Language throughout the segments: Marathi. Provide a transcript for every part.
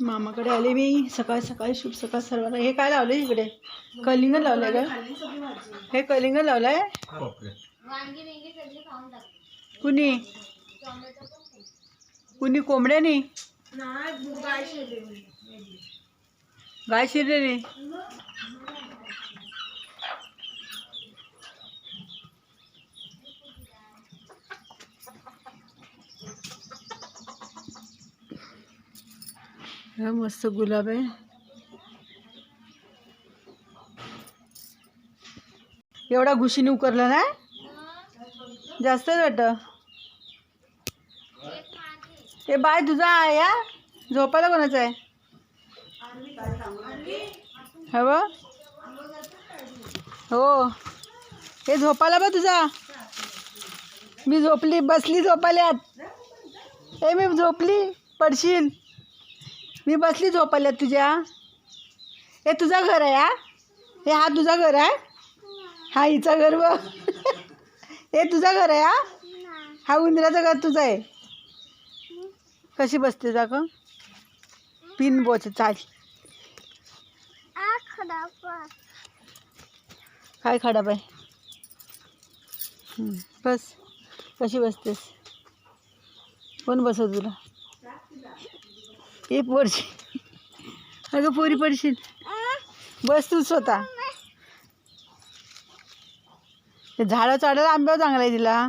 मामाकडे आले मी. सकाळ सकाळी शुभ सकाळ सर्वांना. हे काय लावलं इकडे? कलिंग लावलंय का हे कलिंग लावलंय? कुणी? कुणी? कोंबड्यानी? गाय शिरलेली? हा मस्त गुलाब आहे एवढा घुशीने उकरला ना? जास्तच वाटतं? ते बाय तुझा या झोपायला कोणाचं आहे? हव हो. हे झोपायला बा तुझा. मी झोपली बसली झोपाल्यात हे मी झोपली पडशील. मी बसली झोपायला तुझ्या. हे तुझं घर आहे हा? हे हा तुझा घर आहे? हा हिचा घर व हे तुझं घर आहे हा? हा उंदराचं घर तुझं आहे. कशी बसते जा पिन बोच चाल. काय खडा बाय बस. कशी बसतेस? कोण बसव तुला? हे पडशील अगं पोरी पडशील. बस तू स्वतः. ते झाडं चढायला आंब्यावर चांगला आहे तिला.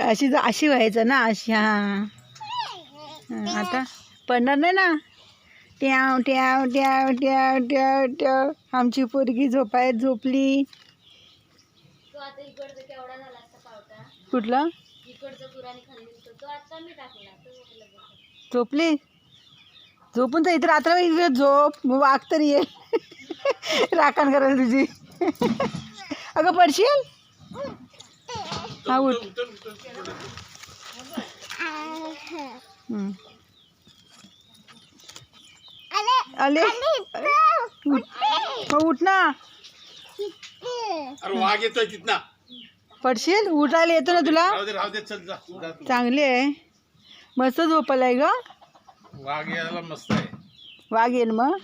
अशी अशी व्हायचं ना अशी हां. हां, आता पडणार नाही ना. ट्याव ट्याव ट्याव ट्याव ट्याव ट्याव. आमची पोरगी झोपायत झोपली. कुठला? इकडचा पुराने खाल्ली होतं तो आता मी टाकला. तो लगेच. झोपली? झोपून तर इथं रात्र इकडे झोप. मग वाघ तरी ये राखण करायला तुझी. अगं पडशील? हा उठ. हं. आले. उठ. हो उठ ना. अरे वाघ येतोय तिथना. पडशील? उठायला येतो ना तुला? राहू दे राहू दे चल जा. जा तू. चांगली आहे. मस्त झोपायला आहे ग. वाघ यायला मस्त आहे. वाघ येईल मग.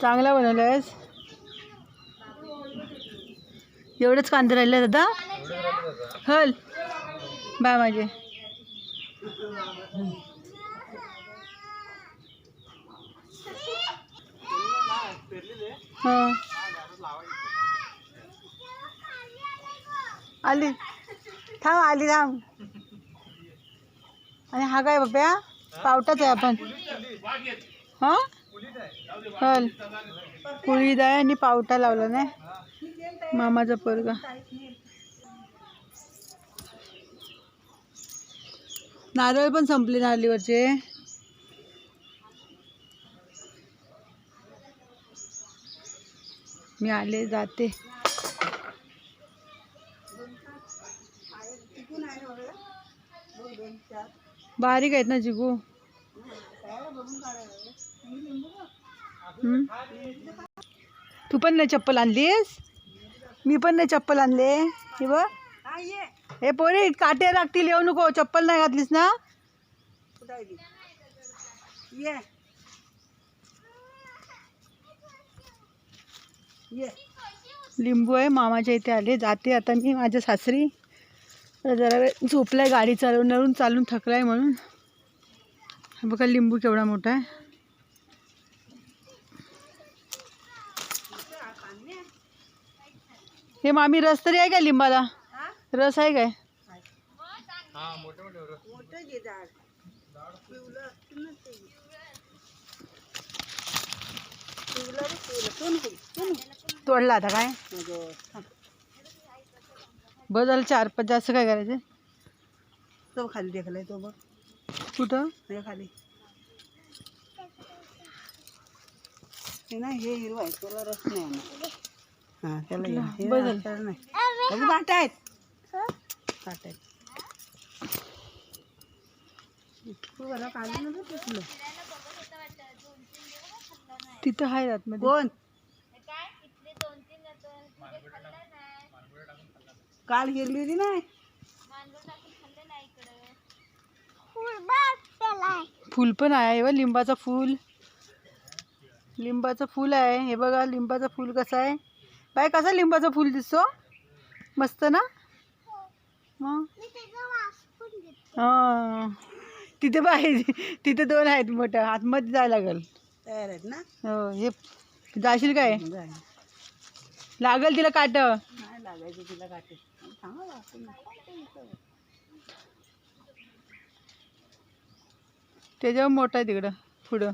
चांगला बनवलायस. एवढंच कांदे राहिले दादा? हल. बाय माझे हां. आली. थांब आली थांब. आणि हा काय बाप्या? पावटाच आहे आपण. हां? चल. कुळीद आहे आणि पावटा लावला नाही. मामाचा पोरगा. नारळ पण संपले नारळीवरचे. मी आले जाते. बारीक आहेत ना जिगू? तू पण नाही चप्पल आणलीस? मी पण नाही चप्पल आणले. हे बघ. हे पोरी काटे लागतील येऊ नको. चप्पल नाही घातलीस ना? लिंबू आहे मामाच्या इथे आले. जाते आता मी माझ्या सासरी. जरा वेळ आहे गाडी चालवून चालून थकलाय म्हणून. हा बघा लिंबू केवढा मोठा आहे. हे मामी रस तरी आहे का लिंबाला? रस आहे काय? तोडला आता काय? बरं झालं चार पाच जास्त काय करायचं तो खाली देखलाय तो बघ. कुठं? हे खाली. हे नाही हे हिरवा आहे त्याला रस नाही आणत. हा त्याला हे- हे नाही अगं आहेत. बाट आहेत. तू बरं काढलं ना तुटलं तिथं आहे आतमध्ये. कोण हे काय इथले दोन तीन आता काल गेली होती ना? फूल पण आहे व लिंबाचं फूल. लिंबाचं फूल आहे. हे बघा लिंबाचं फूल कसं आहे. बाय कसं लिंबाचं फूल दिसतो? मस्त ना? मग? हां. तिथे बाय तिथे दोन आहेत मोठ्या. आतमध्ये जायला लागेल. तयार आहेत ना? हो हे जाशील काय. लागल तिला काट. लागायचं तिला काटे. बा. त्याच्यावर मोठं आहे तिकडं पुढं.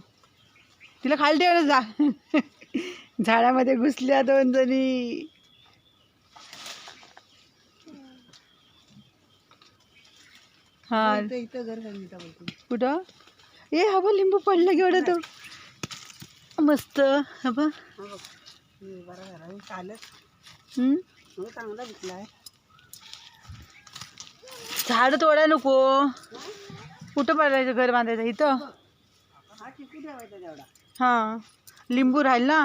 तिला खाली ठेव ना जा. झाडामध्ये घुसल्या दोन जणी. हा. इथं घर कुठं? ए हा बघ लिंबू पडलं की एवढं तो. मस्त हा हम्म? हो चांगला दिसला आहे झाडं तोडा नको. कुठं पडायचं घर बांधायचं? इथं? हा. लिंबू राहील ना?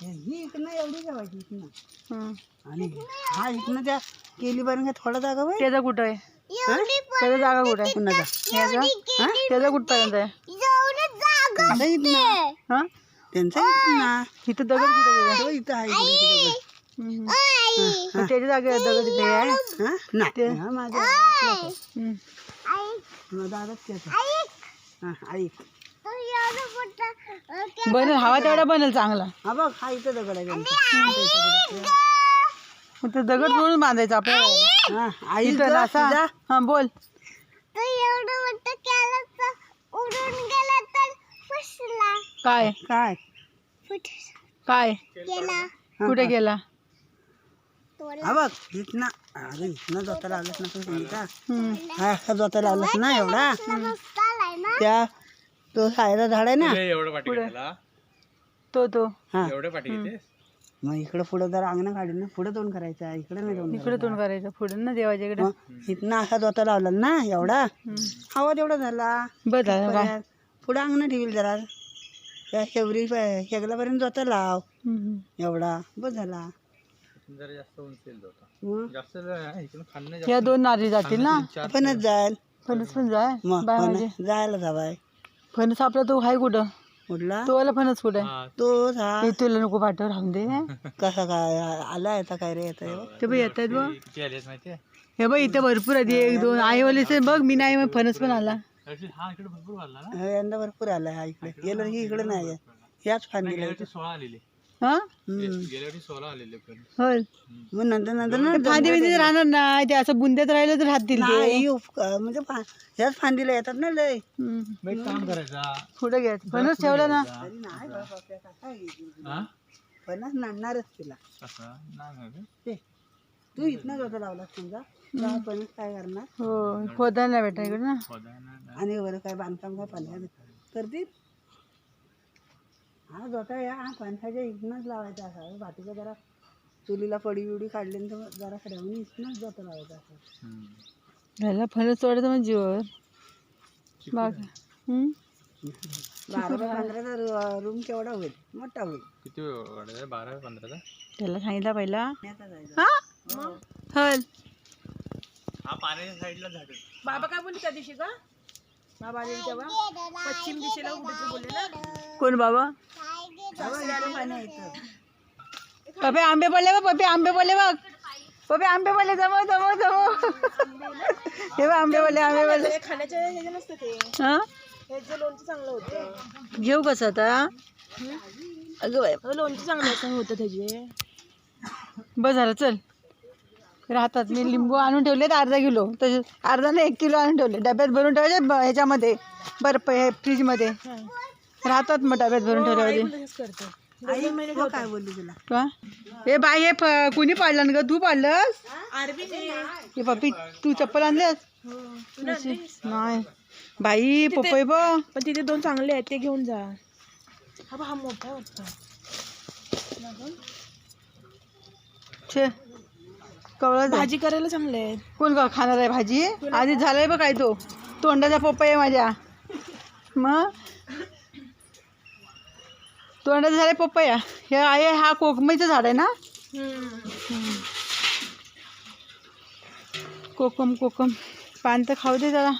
हे- ही इकडनं एवढी हं. आणि हा त्या केली बरं का थोडा जागा त्याचा कुठं आहे? त्याचा जागा कुठं आहे? कुणाचा याचा हा? त्याचा कुठपर्यंत आहे? त्यांचा इथनं हा? त्यांचा इथनं इथं दगड कुठे आहे? त्याचा? तो इथं आहे इकडे इथे दगड. त्याच्या जागेवर दगड तिथे आहे हा? नाही. हा हा ऐक बनेल हवा तेवढा बनेल चांगला. हा बघ हा इथं दगड आहे. त्यांचा. मग ते दगड सोडून बांधायचं आपल्याला. हा आई इथं असा हा बोल. काय? काय? काय? कुठे गेला? हा बघ इथनं अरे इथनं जोता लागत ना. हा असा जोता लागलास ना एवढा? त्या तो सायला झाड आहे ना? एवढं पाठी पुढे. घेतला. तो तो. हा. एवढं पाठी मग इकडं पुढं जर अंगण काढून ना पुढे दोन करायचं इकडे नाही दोन इकडे तोंड करायचं. पुढे ना देवाच्या इकडे. इथनं असा जोता लावला ना एवढा. हवा तेवढा झाला. बरं पुढं अंगण ठेवील जरा. त्या शेवरी शेगलापर्यंत जोता लाव. एवढा बस झाला. जरा जास्त उंचील होता. मग? जास्त इकडून खाणं या दोन नारळी जातील ना? आपणच जायल फणस पण जाय? मग बाय पण जायला जावाय फणस आपला तो आहे कुठं? कुठला? तो वाला फणस कुठं आहे? तो हा. तुला नको पाठव राहून दे. कसा काय आला येता काय रे येता ते बघ येत आहेत बघ किती आलेत माहितीये? हे बघ इथे भरपूर आहेत. एक दोन आईवालीच आहे बघ मी नाही मग फणस पण आला. हा इकडे भरपूर वाढला ना? यंदा भरपूर आलाय हा इकडे. गेलं की इकडे नाही आहे. याच फांदीला गेल्या वर्षी सोळा आलेले. हा? होय. मग नंतर नंतर ना फांदी बिंदी राहणार नाही. ते असं बुंद्यात राहिलं तर राहतील ते नाही म्हणजे फा- ह्याच फांदीला येतात ना लय. हम्म. काम करायचा. कुठं घ्यायचं. फणस ठेवला ना. नाही बाबा, त्या काय आहे? हा? फणस नाडणारच तिला. कसा? नाही ते तू इथनं जोता लावलास समजा फणस काय करणार? हो खोदायला इकडे ना. आणि बरं काय बांधकाम काय पाण्यात? करतील हा जोता या हा फणसाच्या इथनंच लावायचा असा. बाकीचा जरा चुलीला पडी बिडी काढली तर जरा खड्यावून इथनंच जोता लावायचा असा. ह्याला फणस तोडायचं म्हणजे जीवावर. बाग. हम्म? बारा बाय पंधराचा रूम केवढा होईल? मोठा होईल. किती वेळ वाढायचा बारा पंधराचा? त्याला सांगितलं पहिला. जायचा. हा? हल. हा पाण्याच्या साईडला झाड. बाबा काय बोलले त्या दिवशी का बाबा आले तेव्हा. पश्चिम दिशेला कुठे बोलले ना? कोण बाबा? पपे आंबे पडले बघ पपे आंबे पडले बघ. पपे आंबे पडले जमव जमव जमव हे बघ आंबे पडले आंबे पडले खाण्याच्या ह्याचे नसतं ते. हा? ह्याचं लोणचं चांगलं होतं. घेऊ कसं आता? अगं बाय लोणचं चांगलं असं होतं त्याचे. बस झालं चल. राहतात मी लिंबू आणून ठेवलेत अर्धा किलो. तसे अर्धा नाही एक किलो आणून ठेवले. डब्यात भरून ठेवायचे ब- ह्याच्यामध्ये बर्फ हे फ्रीजमध्ये. राहतात मग डब्यात भरून आई मग काय बोलली तुला? का? हे बाई हे कुणी पाडलं ग? तू पाडलंस? आरबी हे पप्पी तू चप्पल आणलीस? नाही. बाई पपई बघ. पण तिथे दोन चांगले आहेत ते घेऊन जा. हा बा, हा मोठा वाटतं. छे. कवळं भाजी करायला चांगले आहेत. कोण का खाणार आहे भाजी? आधी झालंय बघ काय तो. तोंडाचा पप्पा आहे माझ्या. मग? तोंडाचं झालं पपया. हे आहे हा कोकमीचं झाड आहे ना? कोकम कोकम. पान तर खाऊ दे जरा.